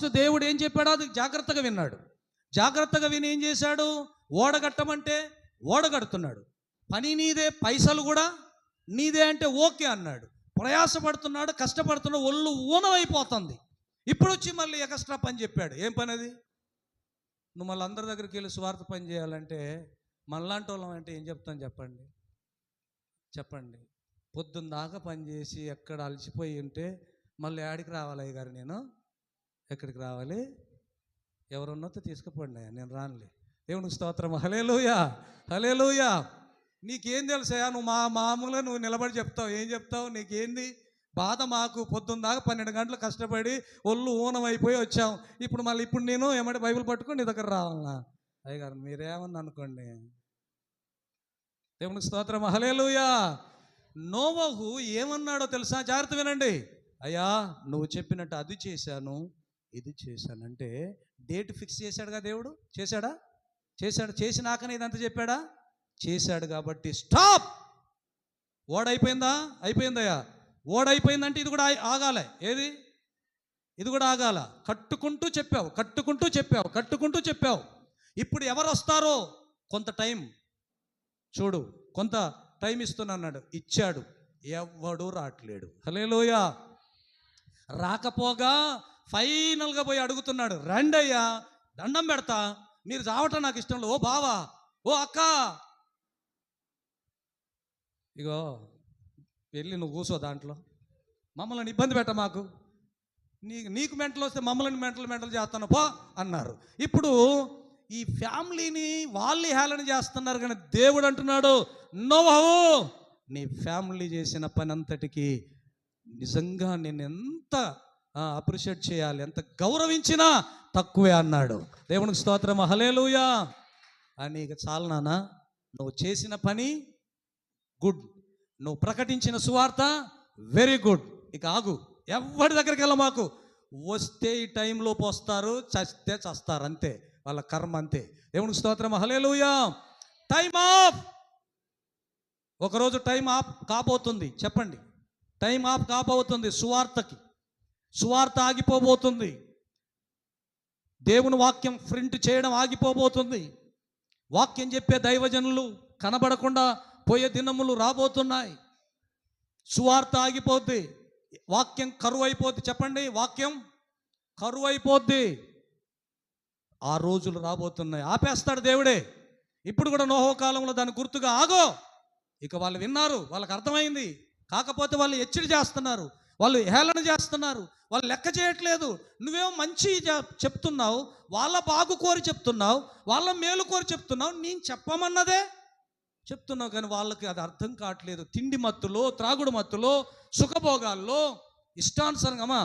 First దేవుడు ఏం చెప్పాడో? అది జాగ్రత్తగా విన్నాడు. జాగ్రత్తగా విని ఏం చేశాడు? ఓడగట్టమంటే ఓడగడుతున్నాడు పని నీదే పైసలు కూడా నీదే అంటే ఓకే అన్నాడు. ప్రయాసపడుతున్నాడు కష్టపడుతున్నాడు ఒళ్ళు ఊనమైపోతుంది. ఇప్పుడు వచ్చి మళ్ళీ ఎక్స్ట్రా పని చెప్పాడు. ఏం పని అది నువ్వు మళ్ళీ అందరి దగ్గరికి వెళ్ళి స్వార్థ పని చేయాలంటే మనలాంటి వాళ్ళం అంటే ఏం చెప్తాను చెప్పండి? చెప్పండి. పొద్దున్న దాకా పని చేసి ఎక్కడ అలసిపోయి ఉంటే మళ్ళీ ఆడికి రావాలి గారు నేను? ఎక్కడికి రావాలి? ఎవరున్నతో తీసుకుపోండి నేను రానులే. దేవునికి స్తోత్రం. హలేలుయా హలేలుయా నీకేం తెలుసా నువ్వు మా మామూలుగా నువ్వు నిలబడి చెప్తావు. ఏం చెప్తావు? నీకేంది? బాధ మాకు పొద్దున్న దాకా పన్నెండు గంటలు కష్టపడి ఒళ్ళు ఊనం అయిపోయి వచ్చాం. ఇప్పుడు మళ్ళీ ఇప్పుడు నేను ఏమంటే బైబిల్ పట్టుకొని నీ దగ్గర రావాలన్నా అయ్యగారు మీరేమన్నా అనుకోండి. దేవునికి స్తోత్రం. హలేలుయా నోవహు ఏమన్నాడో తెలుసా? జాగ్రత్త వినండి. అయ్యా నువ్వు చెప్పినట్టు అది చేశాను. ఇది చేశానంటే డేట్ ఫిక్స్ చేశాడుగా దేవుడు? చేశాడా? చేశాడు. చేసినాకనే ఇదంతా చెప్పాడా? చేశాడు కాబట్టి స్టాప్! ఓడైపోయిందా? అయిపోయిందయ్యా. ఓడైపోయిందంటే ఇది కూడా ఆగి- ఆగాలి. ఏది? ఇది కూడా ఆగాల. కట్టుకుంటూ చెప్పావు. కట్టుకుంటూ చెప్పావు. కట్టుకుంటూ చెప్పావు. ఇప్పుడు ఎవరు వస్తారో కొంత టైం. చూడు. కొంత టైం ఇస్తున్నాడు ఇచ్చాడు. ఎవ్వడు రావట్లేడు హలేలోయ రాకపోగా ఫైనల్గా పోయి అడుగుతున్నాడు రండయ్యా దండం పెడతా మీరు చావటం నాకు ఇష్టం లేదు. ఓ బావా ఓ అక్క. ఇగో వెళ్ళి నువ్వు కూసో దాంట్లో. మమ్మల్ని ఇబ్బంది పెట్ట మాకు. నీ నీకు మెంటలు వస్తే మమ్మల్ని మెంటలు మెంటలు చేస్తాను పో అన్నారు. ఇప్పుడు ఈ ఫ్యామిలీని వాళ్ళు హేళన చేస్తున్నారు కానీ దేవుడు అంటున్నాడు నోవహు నీ ఫ్యామిలీ చేసిన పని అంతటికి నిజంగా నేను ఎంత అప్రిషియేట్ చేయాలి. ఎంత గౌరవించినా తక్కువే అన్నాడు. దేవునికి స్తోత్రం. హలేలుయా అని ఇక చాలు నాన్న నువ్వు చేసిన పని గుడ్. నువ్వు ప్రకటించిన సువార్త వెరీ గుడ్. ఇక ఆగు. ఎవరి దగ్గరికి వెళ్ళ మాకు? వస్తే ఈ టైంలోపు వస్తారు చస్తే చస్తారు అంతే. వాళ్ళ కర్మ అంతే. దేవునికి స్తోత్రం. హలేలుయా టైం ఆఫ్ ఒకరోజు టైం ఆఫ్ కాబోతుంది. చెప్పండి. టైం ఆఫ్ కాబోతుంది సువార్తకి. సువార్త ఆగిపోబోతుంది. దేవుని వాక్యం ప్రింట్ చేయడం ఆగిపోబోతుంది. వాక్యం చెప్పే దైవజనులు కనబడకుండా పోయే దినములు రాబోతున్నాయి. సువార్త ఆగిపోద్ది. వాక్యం కరువు అయిపోద్ది చెప్పండి వాక్యం కరువు అయిపోద్ది ఆ రోజులు రాబోతున్నాయి. ఆపేస్తాడు దేవుడే. ఇప్పుడు కూడా నోహో కాలంలో దాని గుర్తుగా ఆగో. ఇక వాళ్ళు విన్నారు వాళ్ళకి అర్థమైంది. కాకపోతే వాళ్ళు హెచ్చరి చేస్తున్నారు. వాళ్ళు హేళన చేస్తున్నారు. వాళ్ళు లెక్క చేయట్లేదు. నువ్వేమో మంచి చెప్తున్నావు. వాళ్ళ బాగు కోరి చెప్తున్నావు. వాళ్ళ మేలు కోరి చెప్తున్నావు. నేను చెప్పమన్నదే చెప్తున్నావు కానీ వాళ్ళకి అది అర్థం కావట్లేదు. తిండి మత్తులో త్రాగుడు మత్తులో సుఖభోగాల్లో ఇష్టానుసారంగా